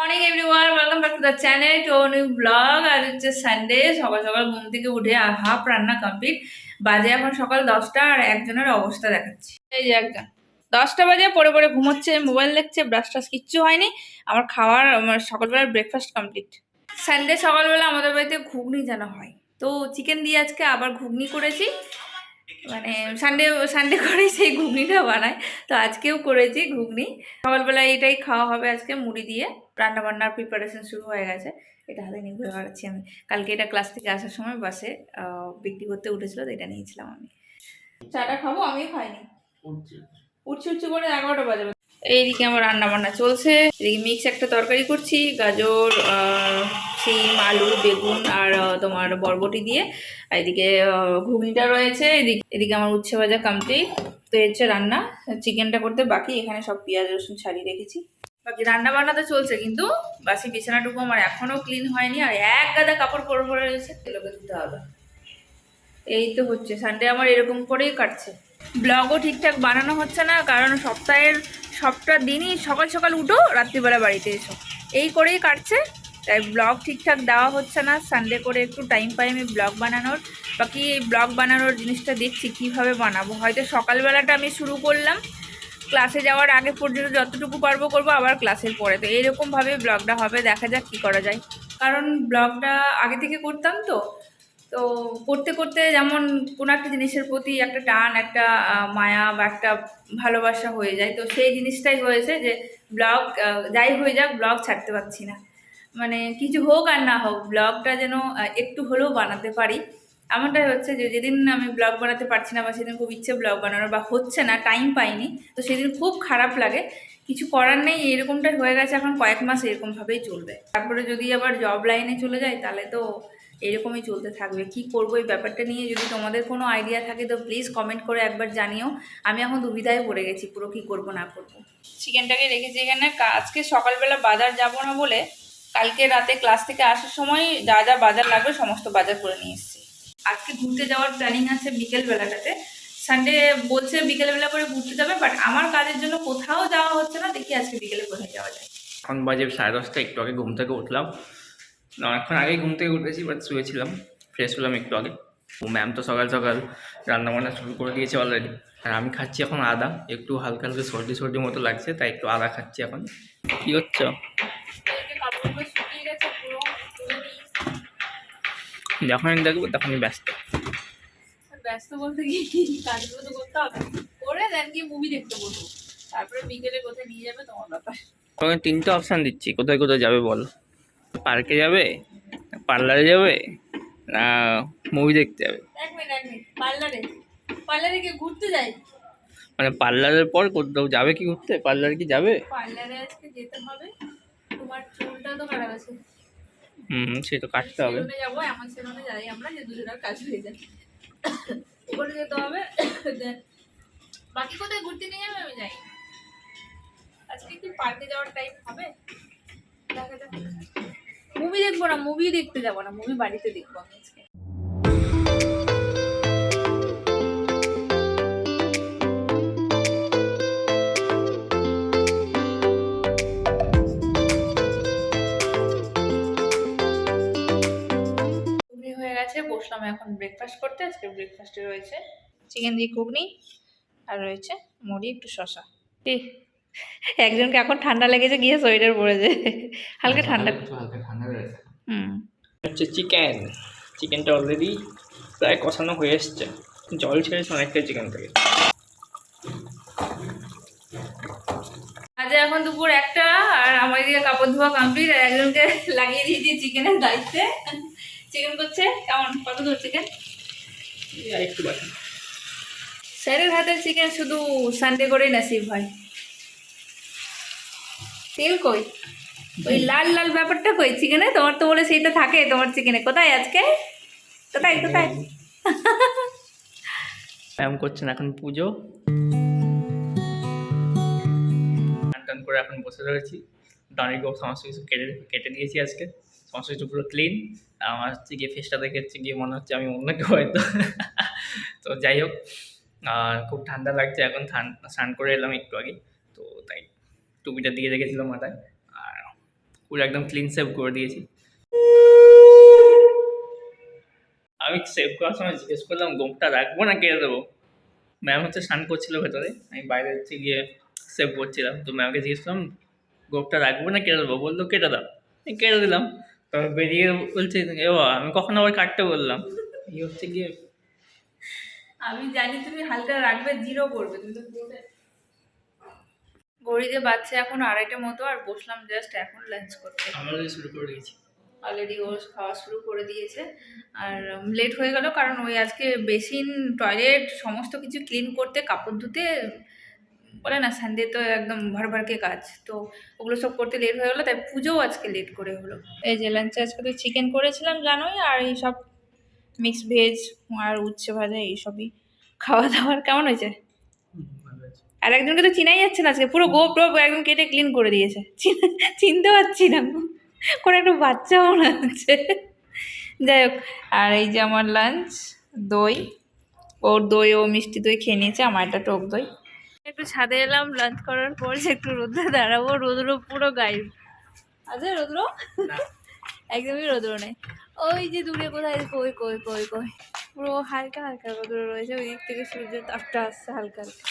Morning everyone welcome back to the channel to new blog আজ হচ্ছে Sunday সকাল সকাল ঘুম থেকে উঠে হাফ রান্না কমপ্লিট বাজে এখন সকাল দশটা আর একজনের অবস্থা দেখাচ্ছি। এই যে একজন দশটা বাজে পরে পরে ঘুমোচ্ছে মোবাইল দেখছে ব্রাশ টাশ কিচ্ছু হয়নি। আমার খাওয়ার, আমার সকালবেলার ব্রেকফাস্ট কমপ্লিট সানডে সকালবেলা আমাদের বাড়িতে ঘুগনি যেন হয়। তো চিকেন দিয়ে আজকে আবার ঘুগনি করেছি। মানে সানডে সানডে করে সেই ঘুগনিটা বানায় তো আজকেও করেছি ঘুগনি। সকালবেলা এটাই খাওয়া হবে আজকে মুড়ি দিয়ে। রান্না বান্নার প্রিপারেশন শুরু হয়ে গেছে। এটা হাতে নিয়ে ঘুরে বেড়াচ্ছি আমি। কালকে এটা ক্লাস থেকে আসার সময় বাসে বিক্রি করতে উঠেছিল তো এটা নিয়েছিলাম আমি। চাটা খাব? আমিও খাইনি। উঠছি উঠছি করে এগারোটা বাজে। এইদিকে আমার রান্না বান্না চলছে। এদিকে মিক্স একটা তরকারি করছি গাজর শিম আলু বেগুন আর তোমার বরবটি দিয়ে, আর এদিকে ঘুগনিটা রয়েছে, এদিকে এদিকে আমার উচ্ছে ভাজা কমপ্লিট তো হচ্ছে রান্না, চিকেনটা করতে বাকি, এখানে সব পেঁয়াজ, রসুন ছাড়িয়ে রেখেছি। বাকি রান্না বান্না তো চলছে, কিন্তু বাসি বিছানাটুকু আমার এখনও ক্লিন হয়নি, আর এক গাদা কাপড় পরে পরে রয়েছে এগুলোকে ধুতে হবে। এই তো হচ্ছে সানডে আমার এরকম করেই কাটছে। ব্লগও ঠিকঠাক বানানো হচ্ছে না, কারণ সপ্তাহের সবটা দিনই সকাল সকাল উঠো, রাত্রিবেলা বাড়িতে এসো। এই করেই কাটছে। তাই ব্লগ ঠিকঠাক দেওয়া হচ্ছে না। সানডে করে একটু টাইম পাই আমি ব্লগ বানানোর। বাকি এই ব্লগ বানানোর জিনিসটা দেখছি কীভাবে বানাবো। হয়তো সকালবেলাটা আমি শুরু করলাম। ক্লাসে যাওয়ার আগে পর্যন্ত যতটুকু পারব করব, আবার ক্লাসের পরে। তো এইরকমভাবে ব্লগটা হবে, দেখা যাক কী করা যায়। কারণ ব্লগটা আগে থেকে করতাম তো। তো করতে করতে যেমন কোনো একটা জিনিসের প্রতি একটা টান, একটা মায়া বা একটা ভালোবাসা হয়ে যায়। তো সেই জিনিসটাই হয়েছে যে ব্লগ যাই হয়ে যাক ব্লগ ছাড়তে পারছি না। মানে কিছু হোক আর না হোক, ব্লগটা যেন একটু হলেও বানাতে পারি। এমনটাই হচ্ছে যে, যেদিন আমি ব্লগ বানাতে পারছি না বা সেদিন খুব ইচ্ছে ব্লগ বানানোর বা হচ্ছে না টাইম পাইনি, তো সেদিন খুব খারাপ লাগে। কিছু করার নেই, এরকমটাই হয়ে গেছে, এখন কয়েক মাস এরকমভাবেই চলবে। তারপরে যদি আবার জব লাইনে চলে যায় তাহলে তো এরকমই চলতে থাকবে। কি করব, এই ব্যাপারটা নিয়ে যদি তোমাদের কোনো আইডিয়া থাকে, তো প্লিজ কমেন্ট করে একবার জানিও। আমি এখন দুবিধায় পড়ে গেছি, পুরো কি করব, না করব। চিকেনটাকে রেখেছি এখানে। আজকে সকালবেলা বাজার যাব না বলে কালকে রাতে ক্লাস থেকে আসার সময় যা যা বাজার লাগবে সমস্ত বাজার করে নিয়ে এসেছি। আজকে ঘুরতে যাওয়ার প্ল্যানিং আছে বিকেল বেলাটাতে সানডে বলছে বিকেলবেলা করে ঘুরতে যাবে বাট আমার কাজের জন্য কোথাও যাওয়া হচ্ছে না দেখি আজকে বিকেলে কোথায় যাওয়া যায়। এখন বাজে সাড়ে দশটা একটু আগে ঘুম থেকে উঠলাম। অনেকক্ষণ আগেই ঘুম থেকে উঠেছি বাট শুয়েছিলাম ফ্রেশ হলাম একটু আগে। ও ম্যাম তো সকাল সকাল রান্না বান্না শুরু করে দিয়েছে অলরেডি আর আমি খাচ্ছি এখন আদা একটু হালকা হালকা সর্দি সর্দি মতো লাগছে তাই একটু আদা খাচ্ছি এখন। কী হচ্ছে? যখনই দেখব তখনই ব্যস্ত। ব্যস্ত বলতে কি? কাজগুলো তো করতে হবে। করে দেন কি মুভি দেখতে বসবো। তারপরে বিকেলে কোথায় নিয়ে যাবে তোমার ব্যাপার। তোমাকে তিনটে অপশান দিচ্ছি। কোথায় কোথায় যাবে বলো? পার্কে যাবে? পার্লারে যাবে? না মুভি দেখতে যাবে? পার্লারে পার্লারে কি ঘুরতে যাই? মানে পার্লারের পর কোথাও যাবে কি ঘুরতে? পার্লারে কি যাবে? পার্লারে আজকে যেতে হবে। তোমার চুলটা তো খারাপ আছে। হুম সে তো কাটতে হবে। এমন সেলুনে যাই আমরা যে দুজনের কাজ হয়ে যায়। ওখানে যেতে হবে বাকি কোথায় ঘুরতে নিয়ে যাবে আমি যাই আজকে কি পার্কে যাওয়ার টাইম হবে? মুভি দেখব না মুভি দেখতে যাব না মুভি বাড়িতে দেখব আমি আজকে। বসলাম এখন ব্রেকফাস্ট করতে আজকে ব্রেকফাস্টে রয়েছে চিকেন দিয়ে ঘুগনি আর রয়েছে মুড়ি একটু শশা একজনকে এখন ঠান্ডা লেগেছে গিয়ে সোয়েটার পরেছে হালকা ঠান্ডা। হালকা ঠান্ডা হুম। হচ্ছে চিকেন চিকেনটা অলরেডি প্রায় কষানো হয়ে এসছে। জল ছেড়েছে অনেকটাই চিকেন থেকে। আজ এখন দুপুর একটা আর আমার এদিকে কাপড় ধোয়া কমপ্লিট আর একজনকে লাগিয়ে দিয়েছি চিকেনের দায়িত্বে। চিকেন করছে? কেমন? কত দূর চিকেন একটু বাকি। স্যারের হাতের চিকেন শুধু সানডে করেই নাসিব হয়। তেল কই? ওই লাল লাল ব্যাপারটা কই? চিকেনে তোমার তো বলে সেইটা থাকে তোমার চিকেনে কোথায় আজকে? কোথায় কোথায়? ম্যাম করছেন এখন পুজো। টান টান করে এখন বসে রয়েছি। দাঁড়িয়ে সমস্ত কিছু কেটে কেটে দিয়েছি আজকে। কিছু পুরো ক্লিন আমার হচ্ছে গিয়ে ফেসটা দেখে হচ্ছে গিয়ে মনে হচ্ছে আমি অন্য কেউ হয়তো। তো যাই হোক খুব ঠান্ডা লাগছে এখন, স্নান করে এলাম একটু আগে। তো তাই টুপিটা দিয়ে রেখেছিলাম মাথায়, আর পুরো একদম ক্লিন সেভ করে দিয়েছি। আমি সেভ করার সময় জিজ্ঞেস করলাম, গোমটা রাখব না কেটে দেবো? ম্যাম হচ্ছে স্নান করছিল ভেতরে, আমি বাইরে হচ্ছে গিয়ে সেভ করছিলাম। তো ম্যামকে জিজ্ঞেস করলাম গোপটা রাখব না কেটে দেবো? বলল, কেটে দাও। কেটে দিলাম। তবে বেরিয়ে বলছে এ আমি কখন আবার কাটতে বললাম? এই হচ্ছে গিয়ে আমি জানি তুমি হালকা রাখবে জিরো করবে তুমি তো ঘড়িতে বাচ্চা এখন আড়াইটার মতো আর বসলাম জাস্ট এখন লাঞ্চ করতে। আমরা শুরু করে দিয়েছি। অলরেডি ও খাওয়া শুরু করে দিয়েছে। আর লেট হয়ে গেল কারণ ওই আজকে বেসিন টয়লেট সমস্ত কিছু ক্লিন করতে কাপড় ধুতে বলে না সানডে তো একদম ভর ভরকে কাজ। তো ওগুলো সব করতে লেট হয়ে গেলো তাই পুজোও আজকে লেট করে হলো। এই যে লাঞ্চে আজকে তো চিকেন করেছিলাম জানোই আর এই সব মিক্স ভেজ আর উচ্ছে ভাজা এইসবই খাওয়া দাওয়ার কেমন হয়েছে? আর একজনকে তো চিনাই যাচ্ছে না আজকে পুরো গোপ টোপ একদম কেটে ক্লিন করে দিয়েছে। চিন- চিনতে পারছি না কোনো একটা বাচ্চা মনে হচ্ছে। যাই হোক আর এই যে আমার লাঞ্চ দই। ওর দই ও মিষ্টি দই খেয়ে নিয়েছে আমার একটা টক দই। একটু ছাদে এলাম লাঞ্চ করার পর যে একটু রোদ্রে দাঁড়াবো রোদ্র পুরো গায়েব। আছে রোদ্র? একদমই রোদ্র নেই। ওই যে দূরে কোথায়? কই কই কই কই। পুরো হালকা হালকা রোদ্র রয়েছে ওই দিক থেকে সূর্যের তাপটা আসছে হালকা হালকা।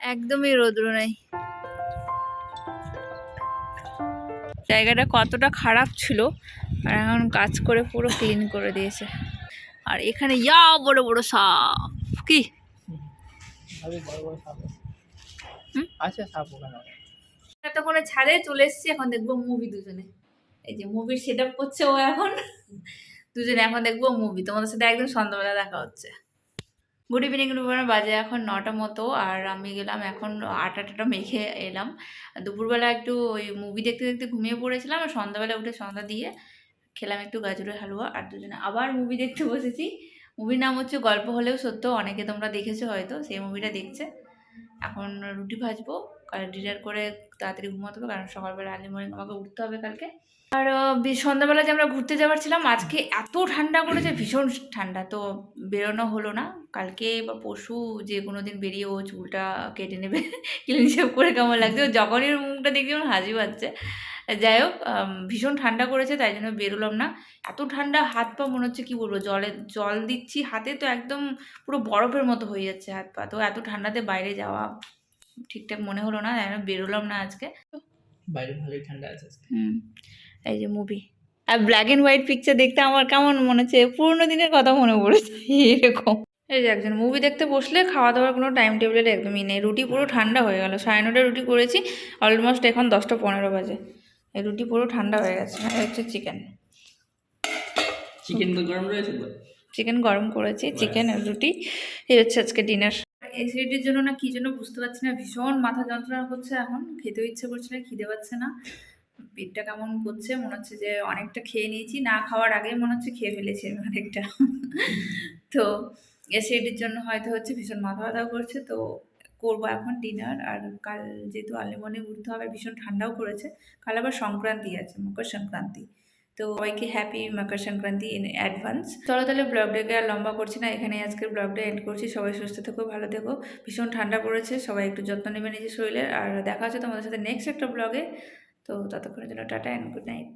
একদমই রোদ্র নেই। জায়গাটা কতটা খারাপ ছিল আর এখন কাজ করে পুরো ক্লিন করে দিয়েছে। আর এখানে ইয়া বড় বড় সাপ। কি? বড় বড় সাপ। আছে সাপ ওখানে এতক্ষণে ছাদে চলে এসেছি এখন দেখব মুভি দুজনে। এই যে মুভির সেট আপ করছে ও এখন। দুজনে এখন দেখব মুভি তোমাদের সাথে একদম সন্ধ্যাবেলা দেখা হচ্ছে। গুড ইভিনিং দুপুরে বাজে এখন নটা মতো আর আমি গেলাম এখন আটা টাটা মেখে এলাম। দুপুরবেলা একটু ওই মুভি দেখতে দেখতে ঘুমিয়ে পড়েছিলাম আর সন্ধ্যাবেলা উঠে সন্ধ্যা দিয়ে খেলাম একটু গাজরের হালুয়া আর দুজনে আবার মুভি দেখতে বসেছি। মুভির নাম হচ্ছে গল্প হলেও সত্য অনেকে তোমরা দেখেছ হয়তো সেই মুভিটা দেখছে। এখন রুটি ভাজবো কারণ ডিনার করে তাড়াতাড়ি ঘুমাতে হবে, কারণ সকালবেলা আর্লি মর্নিং আমাকে উঠতে হবে কালকে। আর সন্ধ্যাবেলা যে আমরা ঘুরতে যাবার ছিলাম আজকে এত ঠান্ডা করেছে ভীষণ ঠান্ডা। তো বেরোনো হলো না। কালকে বা পরশু যে কোনো দিন বেরিয়ে ও চুলটা কেটে নেবে ক্লিন করে কেমন লাগছে। ও যখনই মুখটা দেখি আমার হাসি পাচ্ছে। যাই হোক ভীষণ ঠান্ডা করেছে তাই জন্য বেরোলাম না। এত ঠান্ডা হাত পা মনে হচ্ছে কি বলব জলে জল দিচ্ছি হাতে তো একদম পুরো বরফের মতো হয়ে যাচ্ছে হাত পা। তো এত ঠান্ডাতে বাইরে যাওয়া ঠিকঠাক মনে হলো না তাই জন্য বেরোলাম না আজকে। বাইরে ভালোই ঠান্ডা আছে হুম। এই যে মুভি আর ব্ল্যাক অ্যান্ড হোয়াইট পিকচার দেখতে আমার কেমন মনে হচ্ছে? পুরোনো দিনের কথা মনে পড়েছে এরকম। এই যে একজন মুভি দেখতে বসলে খাওয়া দাওয়ার কোনো টাইম টেবিলের একদমই নেই। রুটি পুরো ঠান্ডা হয়ে গেল। সাড়ে নটা রুটি করেছি অলমোস্ট এখন দশটা পনেরো বাজে। এই রুটি পুরো ঠান্ডা হয়ে গেছে। এই হচ্ছে চিকেন চিকেন তো গরম রয়েছে চিকেন গরম করেছি চিকেন আর রুটি। এই হচ্ছে আজকে ডিনার অ্যাসিডিটির জন্য না কি জন্য বুঝতে পারছি না। ভীষণ মাথা যন্ত্রণা করছে এখন। খেতেও ইচ্ছে করছে না খিদে পাচ্ছে না। পেটটা কেমন করছে, মনে হচ্ছে যে অনেকটা খেয়ে নিয়েছি, না খাওয়ার আগে মনে হচ্ছে খেয়ে ফেলেছি অনেকটা। তো অ্যাসিডিটির জন্য হয়তো হচ্ছে ভীষণ মাথা ব্যথাও করছে, তো করব এখন ডিনার আর কাল যেহেতু আর্লি মর্নিং উঠতে হবে, ভীষণ ঠান্ডাও করেছে, কাল আবার সংক্রান্তি আছে, মকর সংক্রান্তি। তো সবাইকে happy Makar Sankranti in advance চলো তাহলে ব্লগটাকে আর লম্বা করছি না, এখানে আজকের ব্লগটা এন্ড করছি, সবাই সুস্থ থেকো, ভালো থেকো। ভীষণ ঠান্ডা পড়েছে, সবাই একটু যত্ন নেবে নিজের শরীরের আর দেখা হচ্ছে তোমাদের সাথে নেক্সট একটা ব্লগে তো ততক্ষণের জন্য টাটা অ্যান্ড গুড নাইট